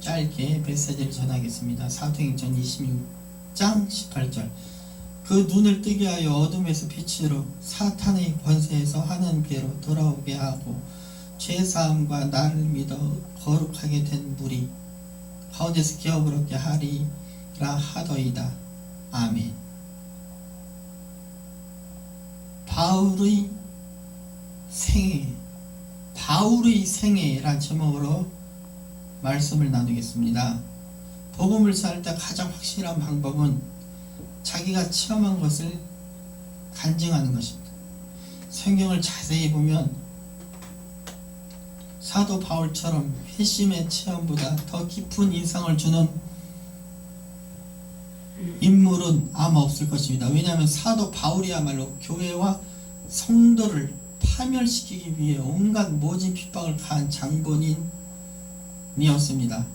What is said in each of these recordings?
짧게 메시지를 전하겠습니다. 사도행전 26장 18절 그 눈을 뜨게 하여 어둠에서 빛으로 사탄의 권세에서 하나님께로 돌아오게 하고 죄사함과 나를 믿어 거룩하게 된 무리 가운데서 기업을 얻게 하리라 하더이다. 아멘 바울의 생애 바울의 생애란 제목으로 말씀을 나누겠습니다. 복음을 살때 가장 확실한 방법은 자기가 체험한 것을 간증하는 것입니다. 성경을 자세히 보면 사도 바울처럼 회심의 체험보다 더 깊은 인상을 주는 인물은 아마 없을 것입니다. 왜냐하면 사도 바울이야말로 교회와 성도를 파멸시키기 위해 온갖 모진 핍박을 가한 장본인 이었습니다.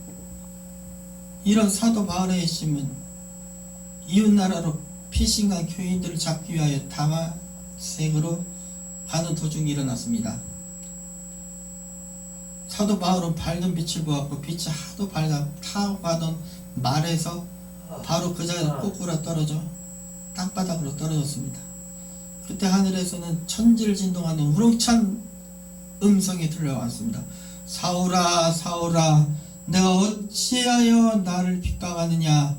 이런 사도 바울의 핵심은 이웃나라로 피신간 교인들을 잡기 위하여 다마색으로 가는 도중에 일어났습니다. 사도 바울은 밝은 빛을 보았고 빛이 하도 밝아 타고 가던 말에서 바로 그 자리에서 거꾸로 떨어져 땅바닥으로 떨어졌습니다. 그때 하늘에서는 천지를 진동하는 우렁찬 음성이 들려왔습니다. 사울아 사울아 내가 어찌하여 나를 핍박하느냐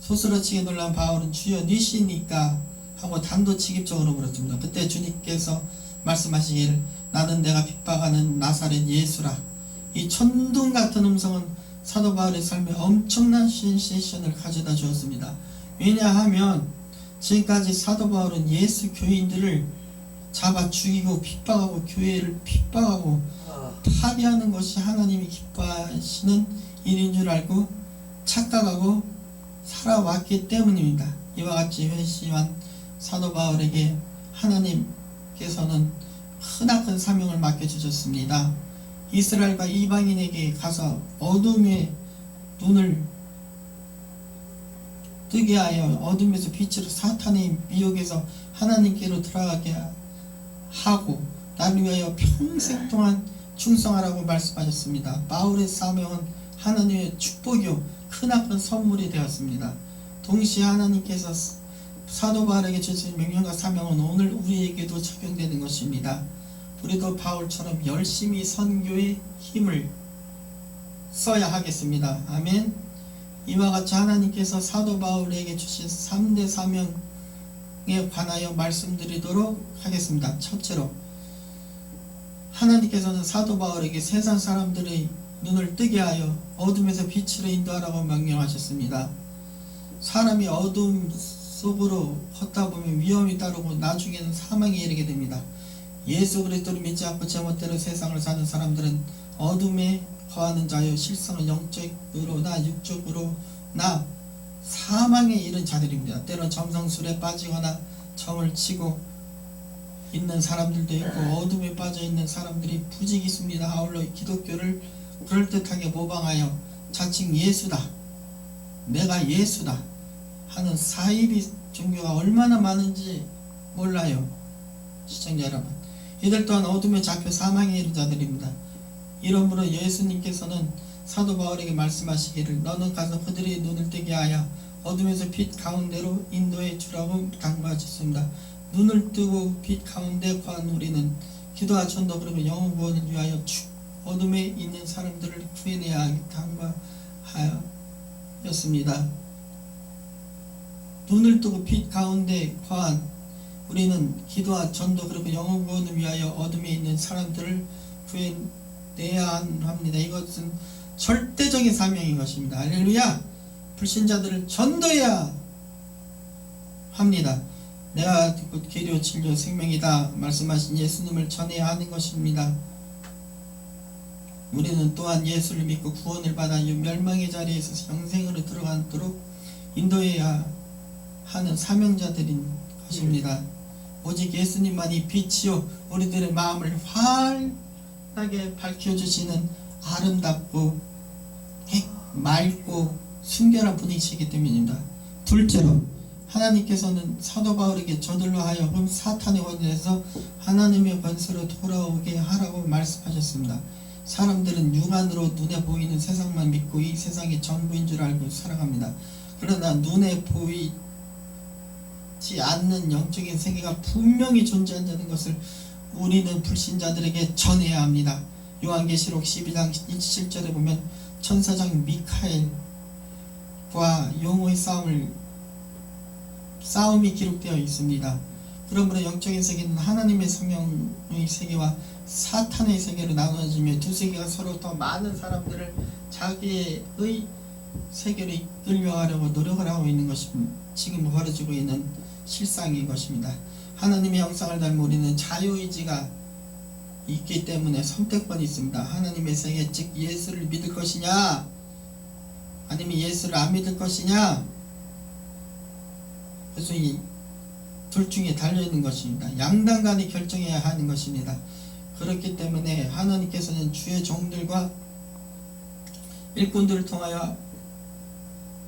소스러치게 놀란 바울은 주여 니시니까 하고 단도직입적으로 물었습니다. 그때 주님께서 말씀하시기를 나는 내가 핍박하는 나사렛 예수라 이 천둥 같은 음성은 사도 바울의 삶에 엄청난 센세이션을 가져다 주었습니다. 왜냐하면 지금까지 사도 바울은 예수 교인들을 잡아 죽이고 핍박하고 교회를 핍박하고 파괴하는 것이 하나님이 기뻐하시는 일인 줄 알고 착각하고 살아왔기 때문입니다. 이와 같이 회심한 사도 바울에게 하나님께서는 크나큰 사명을 맡겨주셨습니다. 이스라엘과 이방인에게 가서 어둠의 눈을 뜨게 하여 어둠에서 빛으로 사탄의 미혹에서 하나님께로 들어가게 하고 나를 위하여 평생 동안 충성하라고 말씀하셨습니다. 바울의 사명은 하나님의 축복이요 크나큰 선물이 되었습니다. 동시에 하나님께서 사도 바울에게 주신 명령과 사명은 오늘 우리에게도 적용되는 것입니다. 우리도 바울처럼 열심히 선교의 힘을 써야 하겠습니다. 아멘. 이와 같이 하나님께서 사도 바울에게 주신 3대 사명 에 관하여 말씀드리도록 하겠습니다. 첫째로 하나님께서는 사도 바울에게 세상 사람들의 눈을 뜨게 하여 어둠에서 빛으로 인도하라고 명령하셨습니다. 사람이 어둠 속으로 걷다 보면 위험이 따르고 나중에는 사망에 이르게 됩니다. 예수 그리스도를 믿지 않고 제멋대로 세상을 사는 사람들은 어둠에 거하는 자여 실성은 영적으로나 육적으로나 사망에 이른 자들입니다. 때론 점성술에 빠지거나 정을 치고 있는 사람들도 있고 어둠에 빠져 있는 사람들이 부지기수입니다. 아울러 기독교를 그럴듯하게 모방하여 자칭 예수다. 내가 예수다. 하는 사이비 종교가 얼마나 많은지 몰라요. 시청자 여러분. 이들 또한 어둠에 잡혀 사망에 이른 자들입니다. 이러므로 예수님께서는 사도 바울에게 말씀하시기를 너는 가서 그들의 눈을 뜨게 하여 어둠에서 빛 가운데로 인도해 주라고 당부하셨습니다. 눈을 뜨고 빛 가운데 거한 우리는 기도와 전도 그리고 영혼 구원을 위하여 축 어둠에 있는 사람들을 구해내야 당부하였습니다. 눈을 뜨고 빛 가운데 거한 우리는 기도와 전도 그리고 영혼 구원을 위하여 어둠에 있는 사람들을 구해내야 합니다. 이것은 절대적인 사명인 것입니다. 할렐루야! 불신자들을 전도해야 합니다. 내가 곧 길이요 진료 생명이다 말씀하신 예수님을 전해야 하는 것입니다. 우리는 또한 예수를 믿고 구원을 받아 이 멸망의 자리에서 영생으로 들어가도록 인도해야 하는 사명자들인 것입니다. 오직 예수님만이 빛이요 우리들의 마음을 환하게 밝혀주시는 아름답고 핵 맑고 순결한 분이시기 때문입니다. 둘째로 하나님께서는 사도 바울에게 저들로 하여금 사탄의 권세에서 하나님의 권세로 돌아오게 하라고 말씀하셨습니다. 사람들은 육안으로 눈에 보이는 세상만 믿고 이 세상이 전부인 줄 알고 살아갑니다. 그러나 눈에 보이지 않는 영적인 세계가 분명히 존재한다는 것을 우리는 불신자들에게 전해야 합니다. 요한계시록 12장 27절에 보면 천사장 미카엘과 용의 싸움을 싸움이 기록되어 있습니다. 그러므로 영적인 세계는 하나님의 성령의 세계와 사탄의 세계로 나누어지며 두 세계가 서로 더 많은 사람들을 자기의 세계로 이끌려가려고 노력을 하고 있는 것이 지금 벌어지고 있는 실상인 것입니다. 하나님의 형상을 닮은 우리는 자유의지가 있기 때문에 선택권이 있습니다. 하나님의 세계 즉 예수를 믿을 것이냐 아니면 예수를 안 믿을 것이냐 그래서 이 둘 중에 달려있는 것입니다. 양당 간에 결정해야 하는 것입니다. 그렇기 때문에 하나님께서는 주의 종들과 일꾼들을 통하여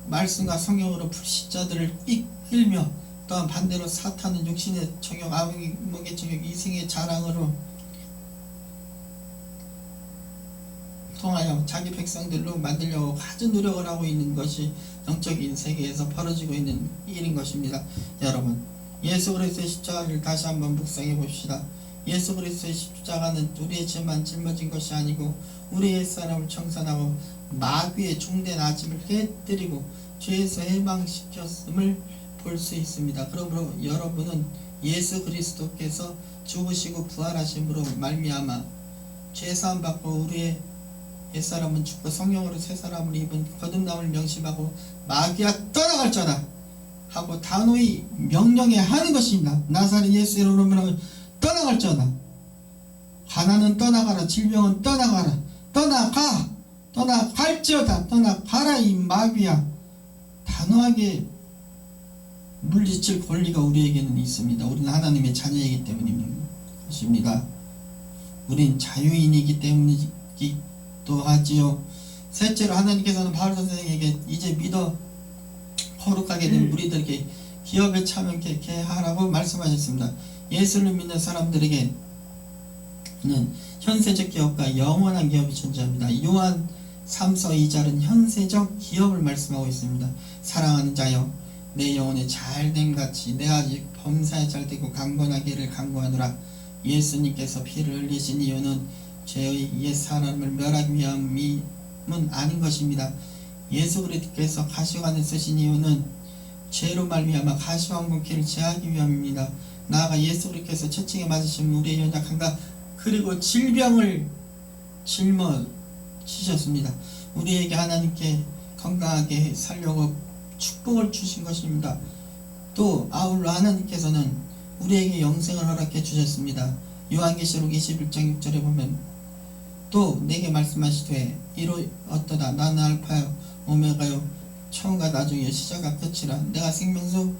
말씀과 성경으로 불신자들을 이끌며 또한 반대로 사탄은 육신의 정욕, 아무의 정욕, 이생의 자랑으로 통하여 자기 백성들로 만들려고 가진 노력을 하고 있는 것이 영적인 세계에서 벌어지고 있는 일인 것입니다. 여러분, 예수 그리스도의 십자가를 다시 한번 묵상해 봅시다. 예수 그리스도의 십자가는 우리의 죄만 짊어진 것이 아니고 우리의 사람을 청산하고 마귀의 종된 아집을 깨뜨리고 죄에서 해방시켰음을 볼 수 있습니다. 그러므로 여러분은 예수 그리스도께서 죽으시고 부활하심으로 말미암아 죄 사함 받고 우리의 옛사람은 죽고 성령으로 새 사람을 입은 거듭남을 명심하고 마귀야 떠나갈자다 하고 단호히 명령해 하는 것입니다. 나사렛 예수 이름으로 떠나갈자다. 가난은 떠나가라. 질병은 떠나가라. 떠나가. 떠나갈지어다. 떠나가라 이 마귀야. 단호하게 물리칠 권리가 우리에게는 있습니다. 우리는 하나님의 자녀이기 때문입니다. 우린 자유인이기 때문이기 도 하지요. 셋째로 하나님께서는 바울 선생에게 이제 믿어 거룩하게 된 무리들에게 기업에 참여케 하라고 말씀하셨습니다. 예수를 믿는 사람들에게는 현세적 기업과 영원한 기업이 존재합니다. 요한 3서 2절은 현세적 기업을 말씀하고 있습니다. 사랑하는 자여 내 영혼에 잘됨 같이 내 아직 범사에 잘되고 강건하기를 강구하노라 예수님께서 피를 흘리신 이유는 죄의 옛 사람을 멸하기 위함이 은 아닌 것입니다. 예수 그리스도께서 가시관을 쓰신 이유는 죄로 말미암아 가시황공기를 제하기 위함입니다. 나아가 예수 그리스도께서 채찍에 맞으신 우리의 연약함과 그리고 질병을 짊어지셨습니다. 우리에게 하나님께 건강하게 살려고 축복을 주신 것입니다. 또 아울러 하나님께서는 우리에게 영생을 허락해 주셨습니다. 요한계시록 21장 6절에 보면 또 내게 말씀하시되 이로 어떠다 나는 알파요 오메가요 처음과 나중에 시작과 끝이라 내가 생명수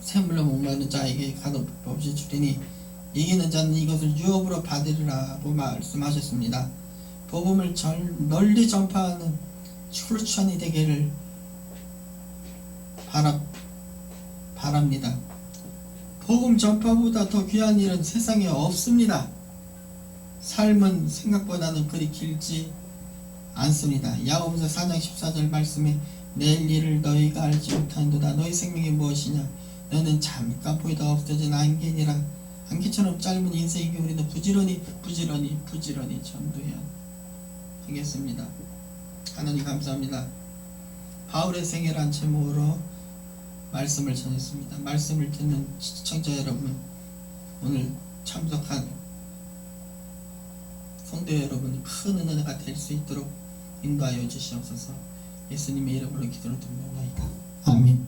샘물로 목마른 자에게 가도 없이 주리니 이기는 자는 이것을 유업으로 받으리라고 말씀하셨습니다. 복음을 절, 널리 전파하는 출천이 되기를 바랍니다. 복음 전파보다 더 귀한 일은 세상에 없습니다. 삶은 생각보다는 그리 길지 않습니다. 야고보서 4장 14절 말씀에 내일 일을 너희가 알지 못하는도다 너희 생명이 무엇이냐 너는 잠깐 보이다 없어진 안개니라 안개처럼 짧은 인생에게 우리는 부지런히 부지런히 부지런히 전도해야 하겠습니다. 하나님 감사합니다. 바울의 생애란 제목으로 말씀을 전했습니다. 말씀을 듣는 시청자 여러분 오늘 참석한 성도 여러분이 큰 은혜가 될 수 있도록 인도하여 주시옵소서 예수님의 이름으로 기도를 드립니다. 아멘